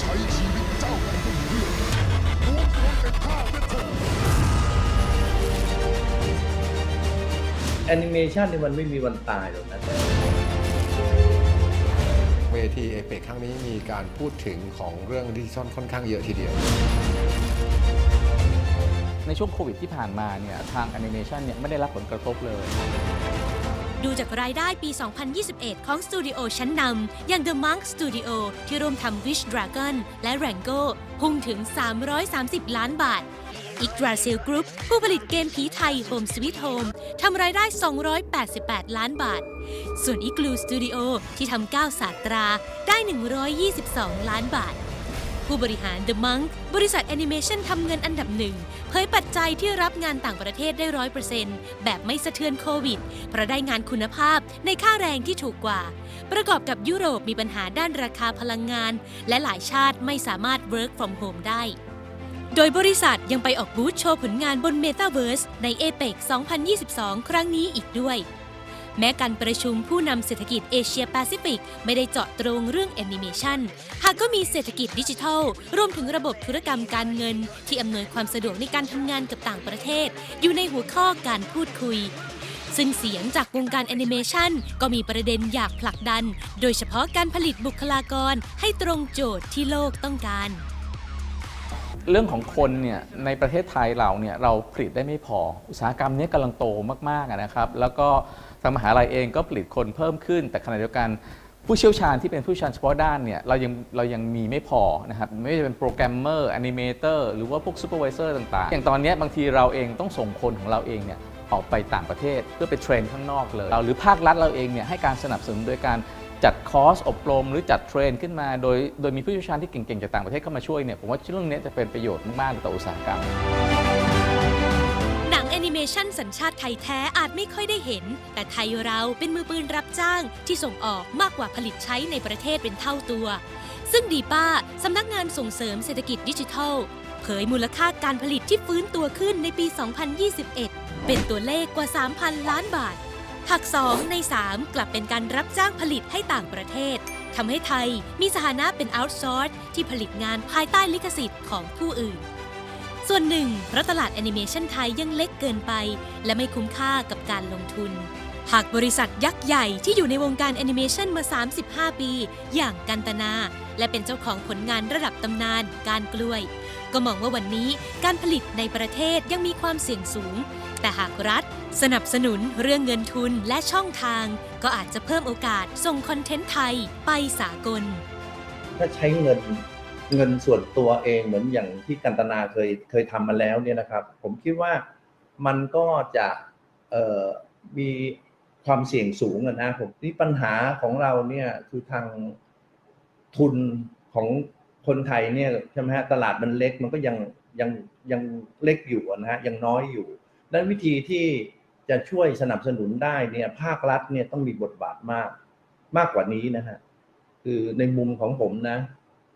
ใช้ชีวิตเจ้ากันด้วยเลือดรวมตัวเป็นข้าเป็นเถิดแอนิเมชันนี่มันไม่มีวันตายหรอกนะเวทีเอเปกครั้งนี้มีการพูดถึงของเรื่องดิจิทัลค่อนข้างเยอะทีเดียว ในช่วงโควิดที่ผ่านมาเนี่ยทางแอนิเมชันเนี่ยไม่ได้รับผลกระทบเลย ดูจากรายได้ปี 2021 ของสตูดิโอชั้นนำอย่าง The Monk Studio ที่ร่วมทำ Wish Dragon และ Rango พุ่งถึง 330 ล้านบาท i g d r a s i l Group ผู้ผลิตเกมผีไทย Home Sweet Home ทำรายได้ 288 ล้านบาท ส่วน Igloo Studio ที่ทำก้าวศาตราได้ 122 ล้านบาท ผู้บริหาร The Monk บริษัทแอนิเมชันทำเงินอันดับหนึ่งเผยปัจจัยที่รับงานต่างประเทศได้ร้อยเปอร์เซ็นต์แบบไม่สะเทือนโควิด เพราะได้งานคุณภาพในค่าแรงที่ถูกกว่า ประกอบกับยุโรปมีปัญหาด้านราคาพลังงาน และหลายชาติไม่สามารถ work from home ได้ โดยบริษัทยังไปออกบูธโชว์ผลงานบน Metaverse ใน APEC 2022 ครั้งนี้อีกด้วย แม้การประชุมผู้นำเศรษฐกิจเอเชียแปซิฟิก ไม่ได้เจาะตรงเรื่องแอนิเมชันหากก็มีเศรษฐกิจดิจิทัล รวมถึงระบบธุรกรรมการเงิน ที่อำนวยความสะดวกในการทำงานกับต่างประเทศ อยู่ในหัวข้อการพูดคุย ซึ่งเสียงจากวงการแอนิเมชันก็มีประเด็นอยากผลักดัน โดยเฉพาะการผลิตบุคลากรให้ตรงโจทย์ที่โลกต้องการ เรื่องของคนเนี่ยในประเทศไทยเราเนี่ยเราผลิตได้ไม่พอ อุตสาหกรรมนี้กำลังโตมากๆนะครับแล้วก็ทางมหาลัยเองก็ผลิตคนเพิ่มขึ้น แต่ขณะเดียวกันผู้เชี่ยวชาญที่เป็นผู้เชี่ยวชาญเฉพาะด้านเนี่ยเรายังเรายังมีไม่พอนะครับไม่ว่าจะเป็นโปรแกรมเมอร์แอนิเมเตอร์หรือว่าพวกซูเปอร์วิเซอร์ต่างๆ อย่างตอนนี้บางทีเราเองต้องส่งคนของเราเองเนี่ยออกไปต่างประเทศเพื่อไปเทรนข้างนอกเลยเราหรือภาครัฐเราเองเนี่ยให้การสนับสนุนโดยการ จัดคอร์สอบรม หรือจัดเทรนขึ้นมา โดยโดยมีผู้เชี่ยวชาญที่เก่งๆ จากต่างประเทศเข้ามาช่วยเนี่ยผมว่าเรื่องนี้จะเป็นประโยชน์มากๆต่ออุตสาหกรรม หนังแอนิเมชันสัญชาติไทยแท้อาจไม่ค่อยได้เห็น แต่ไทยเราเป็นมือปืนรับจ้างที่ส่งออกมากกว่าผลิตใช้ในประเทศเป็นเท่าตัว ซึ่งดีป้าสำนักงานส่งเสริมเศรษฐกิจดิจิทัล เผยมูลค่าการผลิตที่ฟื้นตัวขึ้นในปี 2021 เป็นตัวเลขกว่า 3,000 ล้านบาท หัก2 ใน 3 กลับเป็นการรับจ้างผลิตให้ต่างประเทศทำให้ไทยมีสถานะเป็นเอาท์ซอร์สที่ผลิตงานภายใต้ลิขสิทธิ์ของผู้อื่น ส่วนหนึ่งเพราะตลาดแอนิเมชันไทยยังเล็กเกินไป และไม่คุ้มค่ากับการลงทุน หากบริษัทยักษ์ใหญ่ที่อยู่ในวงการแอนิเมชันมา 35 ปี อย่างกันตนา และเป็นเจ้าของผลงานระดับตำนานการกล้วย ก็มองว่าวันนี้การผลิตในประเทศยังมีความเสี่ยงสูง แต่หากรัฐสนับสนุนเรื่องเงินทุนและช่องทาง ก็อาจจะเพิ่มโอกาสส่งคอนเทนต์ไทยไปสากล ถ้าใช้เงินเงินส่วนตัวเองเหมือนอย่างที่กันตนาเคยเคยทำมาแล้วเนี่ยนะครับ ผมคิดว่ามันก็จะมีความเสี่ยงสูงนะผมที่ปัญหาของเราเนี่ยคือทางทุนของคนไทยเนี่ยใช่ไหมฮะตลาดมันเล็กมันก็ยังยังยังเล็กอยู่นะฮะยังน้อยอยู่ นั้นวิธีที่จะช่วยสนับสนุนได้เนี่ยภาครัฐเนี่ยต้องมีบทบาทมากมากกว่านี้นะฮะคือในมุมของผมนะ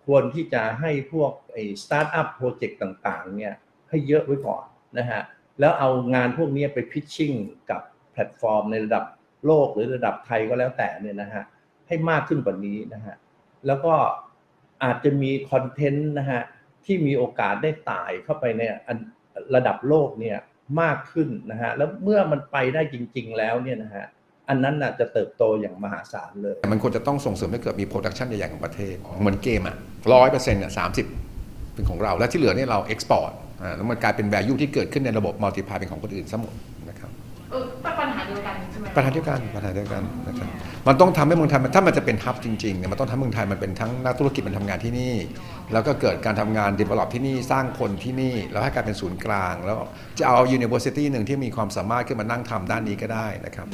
ควรที่จะให้พวกไอ้สตาร์ทอัพโปรเจกต์ต่างๆเนี่ยให้เยอะไว้ก่อนนะฮะแล้วเอางานพวกนี้ไปพิชชิ่งกับแพลตฟอร์มในระดับโลกหรือระดับไทยก็แล้วแต่เนี่ยนะฮะให้มากขึ้นกว่านี้นะฮะแล้วก็อาจจะมีคอนเทนต์นะฮะที่มีโอกาสได้ตายเข้าไปในอันระดับโลกเนี่ย มากขึ้นนะฮะ แล้วเมื่อมันไปได้จริง ๆ แล้วเนี่ยนะฮะ อันนั้นน่ะจะเติบโตอย่างมหาศาลเลย มันควรจะต้องส่งเสริมให้เกิดมีโปรดักชันใหญ่ๆของประเทศเหมือนเกมอะร้อยเปอร์เซ็นต์อะสามสิบเป็นของเรา แล้วที่เหลือเนี่ยเราเอ็กซ์พอร์ตแล้วมันกลายเป็น value ที่เกิดขึ้นในระบบมัลติพายเป็นของคนอื่นซะหมดนะครับเออ ปัญหาเดียวกันปัญหาเดียวกันเดียวกันนะครับมันต้องทำให้เมืองไทยมันถ้ามันจะเป็นฮับจริงๆเนี่ยมันต้องทำให้เมืองไทยมันเป็นทั้งนักธุรกิจมันทำงานที่นี่ แล้วก็เกิดการทำงานดีเวลลอปที่นี่สร้างคนที่นี่ แล้วให้กลายเป็นศูนย์กลาง แล้วจะเอายูนิเวอร์ซิตี้หนึ่งที่มีความสามารถขึ้นมานั่งทำด้านนี้ก็ได้นะครับ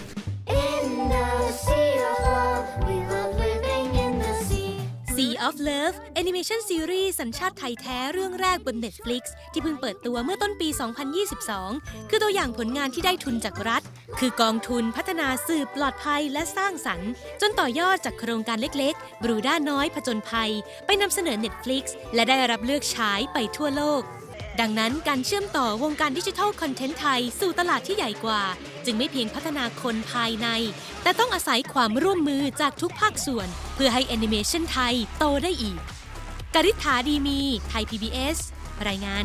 of Love Animation Series สัญชาติไทยแท้เรื่องแรกบน Netflix ที่เพิ่งเปิดตัวเมื่อต้นปี 2022 คือตัวอย่างผลงานที่ได้ทุนจากรัฐ คือกองทุนพัฒนาสื่อปลอดภัยและสร้างสรรค์ จนต่อยอดจากโครงการเล็กๆ บรูด้าน้อยผจญภัย ไปนำเสนอ Netflix และได้รับเลือกฉายไปทั่วโลก ดังนั้นการเชื่อมต่อวงการดิจิทัลคอนเทนต์ไทยสู่ตลาดที่ใหญ่กว่า จึงไม่เพียงพัฒนาคนภายใน แต่ต้องอาศัยความร่วมมือจากทุกภาคส่วน เพื่อให้แอนิเมชันไทยโตได้อีกกริษฐาดีมี ไทย PBS รายงาน